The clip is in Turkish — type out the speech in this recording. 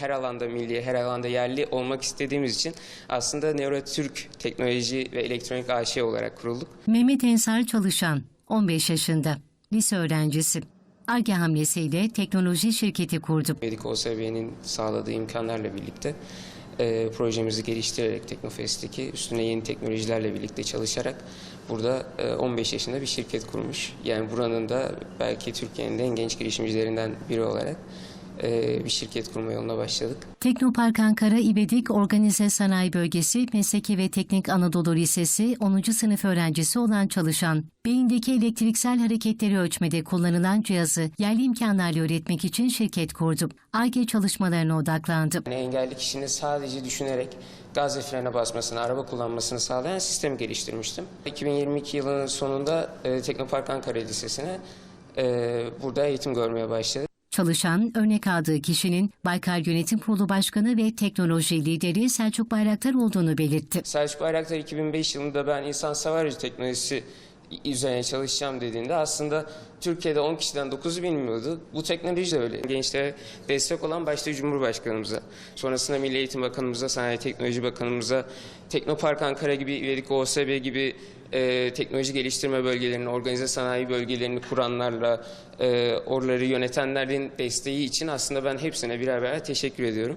Her alanda milli, her alanda yerli olmak istediğimiz için aslında Neurotürk Teknoloji ve Elektronik AŞ olarak kurulduk. Mehmet Ensar Çalışan, 15 yaşında, lise öğrencisi. ARGE hamlesiyle teknoloji şirketi kurdu. Medik OSB'nin sağladığı imkanlarla birlikte e, projemizi geliştirerek Teknofest'teki üstüne yeni teknolojilerle birlikte çalışarak burada e, 15 yaşında bir şirket kurmuş. Yani buranın da belki Türkiye'nin en genç girişimcilerinden biri olarak bir şirket kurma yoluna başladık. Teknopark Ankara İvedik Organize Sanayi Bölgesi Mesleki ve Teknik Anadolu Lisesi 10. sınıf öğrencisi olan çalışan, beyindeki elektriksel hareketleri ölçmede kullanılan cihazı yerli imkanlarla üretmek için şirket kurdu. ARGE çalışmalarına odaklandı. Yani engelli kişinin sadece düşünerek gaz ve frene basmasını, araba kullanmasını sağlayan sistemi geliştirmiştim. 2022 yılının sonunda e, Teknopark Ankara Lisesi'ne e, burada eğitim görmeye başladı. Çalışan, örnek aldığı kişinin Baykar Yönetim Kurulu Başkanı ve teknoloji lideri Selçuk Bayraktar olduğunu belirtti. Selçuk Bayraktar 2005 yılında ben insan savar aracı teknolojisi üzerine çalışacağım dediğinde aslında Türkiye'de 10 kişiden 9'u bilmiyordu. Bu teknoloji de öyle. Gençlere destek olan başta Cumhurbaşkanımıza, sonrasında Milli Eğitim Bakanımıza, Sanayi Teknoloji Bakanımıza, Teknopark Ankara gibi, İvedik OSB gibi e, teknoloji geliştirme bölgelerini, organize sanayi bölgelerini kuranlarla, e, oraları yönetenlerin desteği için aslında ben hepsine birer birer teşekkür ediyorum.